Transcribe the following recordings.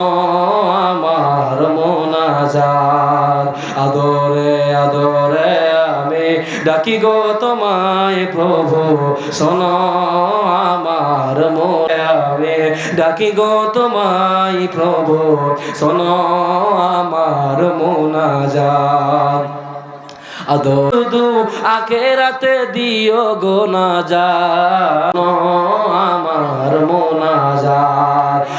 আমার মোনাজার আদরে আদরে আমি ডাকি গো তোমায় প্রভু, শোনো আমার মনে আমি ডাকি গো তোমায় প্রভু, শোনো আমার মোনাজার আদু আখেরাতে দিও গো না জানো।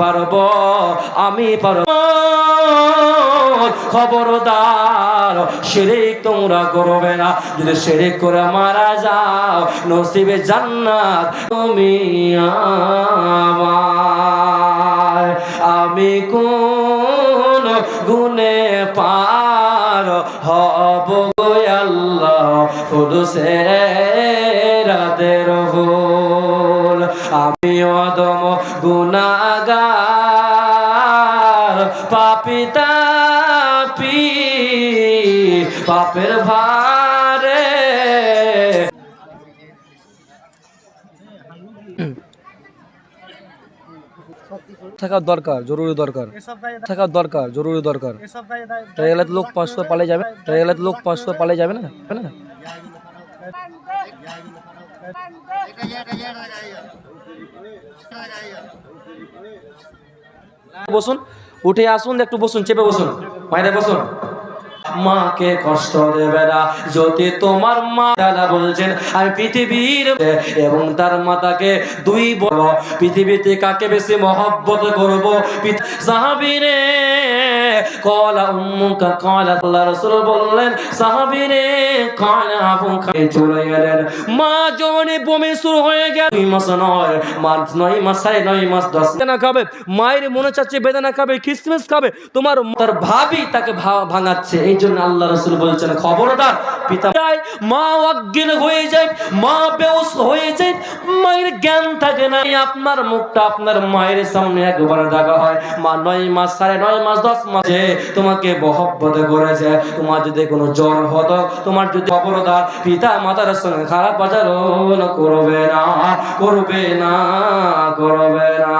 পারব, আমি পারব। খবরদার, শিরিক তোমরা করবে না। যদি শিরিক করে মারা যাও, নসিবে জান্নাত তুমি আমার। আমি কোন গুনে পার হব আল্লাহ ফুলসে রাতের ফুল আমি অদম গুনাগার পাপিতা পি পাপের ভারে। থাকা দরকার, জরুরি দরকার। থাকা দরকার, জরুরি দরকার। গায়ে লোক পাঁচশো পালে যাবে ট্রেলার লোক পাঁচশো পালে যাবে না? বসুন, উঠে আসুন, একটু বসুন, চেপে বসুন। মায়েরা বসুন। মাকে কষ্ট দেবে না, যদি তোমার মা দাদা বলছেন আমি পৃথিবীর এবং তার মাতাকে দুই বড়, পৃথিবীতে কাকে বেশি মহব্বত করব? সাহাবিরে কলা উম্মুকা, কলা আল্লাহ রাসূল বললেন কলা আবুকা চলে গেলেন মা জনে বমি শুরু হয়ে গেল। দুই মাস নয় মাস নয় মাস, সাড়ে নয় মাস, দশ খাবে, মায়ের মনে চাচ্ছে বেদনা খাবে খিসমিস খাবে। তোমার তার ভাবি তাকে ভাঙাচ্ছে। এই জন্য আল্লাহ রসুল বলছেন, খবরদার, পিতা মা অজ্ঞান হয়ে যায়, মা বেউস হয়ে যায়, মায়ের জ্ঞান থাকে না। আপনার মুখটা আপনার মায়ের সামনে একবার দেখা হয়। মা নয় মাস, সাড়ে নয় মাস, দশ মাসে তোমাকে মহব্বত করেছে, তোমার যদি কোনো জ্বর হতো, তোমার যদি খবরদার পিতা মাতার সঙ্গে খারাপ আচরণ করবে না করবে না করবে না।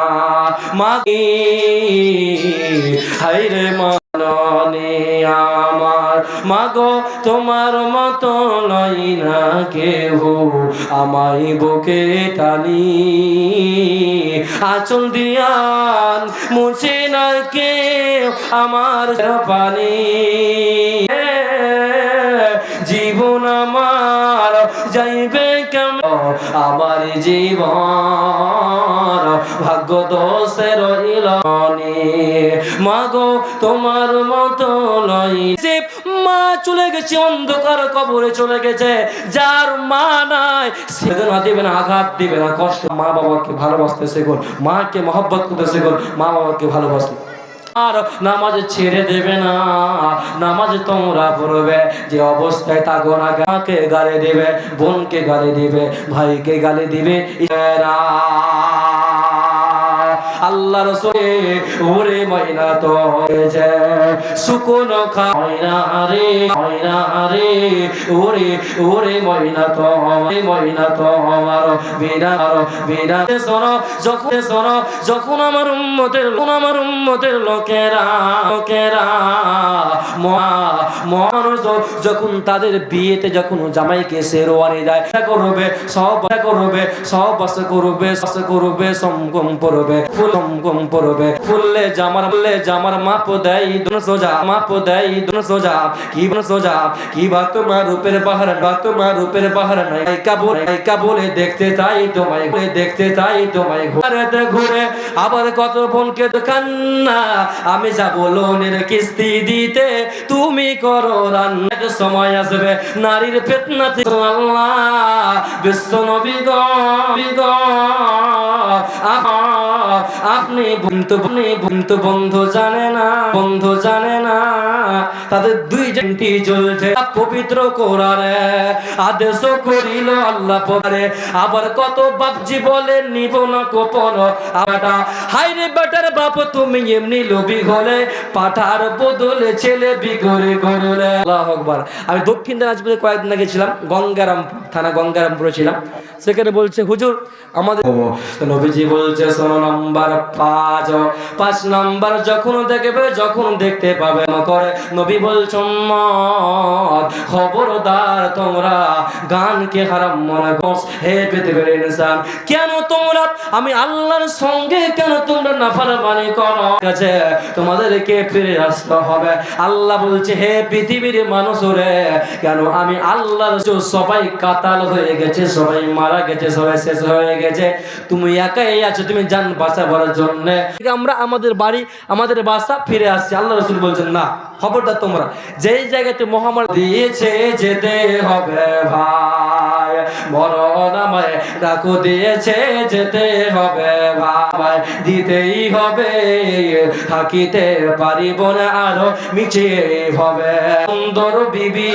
মা হাইরে মাননিয়া। আমার মাগো, তোমার মতো নই না কেহ। আমায় বুকে টানি, আচল দিয়ান মুছে না কে আমার পানি। জীবন আমার যাইবে কেমন? আমার জীবন ভাগ্য দোষের মাগো, তোমার মতো লই মা চলে গেছে, অন্ধকার কবরে চলে গেছে। যার মা নাই বেদনা দিবে না, আঘাত দিবে না, কষ্ট। মা বাবাকে ভালোবাসতে শেখুন, মাকে মহব্বত করতে শেখুন, মা বাবাকে ভালোবাসতে আর নামাজ ছেড়ে দেবে না, নামাজ তোমরা পড়বে, যে অবস্থায় থাকো না, মাকে গালে দেবে, বোনকে গালে দিবে, ভাইকে গালে দিবে আল্লাহ রসুলে ওরে ময়না তো হয়েছে। শুকনো খা, ময়না রে ময়না তো ময়না তো আমার বিনা বিনা। শোনো, যখন শোনো, যখন আমার উম্মতের, যখন আমার উম্মতের লোকেরা লোকেরা মা যখন তাদের বিয়েতে যখন জামাইকে শেরওয়ানি দেয় করবে, সব করবে, সব বাস করবে বাস করবে সমগম ফুলম পড়বে। ফুললে জামার জামার মাপ দেয় দোন সোজা মাপ দেয় দোন সোজা। কি বন সোজা? কি বা তোমার রূপের পাহাড় বা তোমার রূপের পাহাড় নাই? নায়িকা বলে নায়িকা বলে দেখতে চাই তোমায় ঘুরে দেখতে চাই তোমায়। ঘুরে ঘুরে আবার কত বোনকে কান্না। আমি যাব লোনের কিস্তি দিতে তুমি করো রান্নার সময় আসবে। নারীর ফেতনাতে আল্লাহ বিশ্ব নবী গো, আপনি বন্ধু আপনি বন্ধু বন্ধু জানে না বন্ধু জানে না। তাদের দুই জনটি চলছে পবিত্র কোরআনে। আদেশ করিল আল্লাহ পরে আবার কত বাপজি বলে নিব না কোপন আবাটা হাইরে বেটার বাপ তুমি এমনি লোভি হলে পাঠার বদলে ছেলে বিগড়ে করলে আল্লাহ আকবার। আমি দক্ষিণ দিনাজপুরে কয়েকদিন আগে ছিলাম গঙ্গারাম থানা গঙ্গারামপুরে ছিলাম। সেখানে বলছে হুজুর আমাদের নবীজি বলছে ষোলো নম্বর পাঁচ। পাঁচ নম্বর যখন দেখবে, যখন দেখতে পাবে নবী বলছ খবরদার তোমরা, গানকে হারাম মনে হে পৃথিবীর ইনসান, কেন তোমরা, আমি আল্লাহর সঙ্গে কেন তোমরা করো? তোমাদেরকে ফিরে আসতে হবে। আল্লাহ বলছে, হে পৃথিবীর মানুষ রে কেন আমি আল্লাহর সবাই কাতাল হয়ে গেছে, সবাই মারা গেছে, সবাই শেষ হয়ে গেছে। তুমি একাই আছো, তুমি জান বাঁচাবার জন্য। আমরা আমাদের বাড়ি, আমাদের বাসা ফিরে আসছি। আল্লাহ রসুল বলছেন, না খবরটা তোমরা, যেই জায়গাতে মহামারী দিয়েছে, যেতে হবে ভাই। আমায় ডাকু, দিয়েছে যেতে হবে ভাই, দিতেই হবে, থাকিতে পারিব না আরও হবে। সুন্দর বিবি,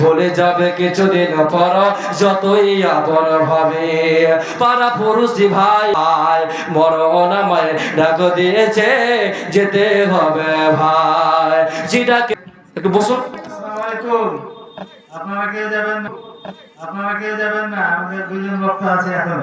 ভুলে যাবে কিছুদিন পর, যতই আপন ভাবে ভাই ভাই দিয়েছে যেতে হবে ভাই। একটু বসুন। আপনারা কেউ যাবেন আপনারা কেউ যাবেন না আমাদের দুজন লক্ষ্য আছে এখন।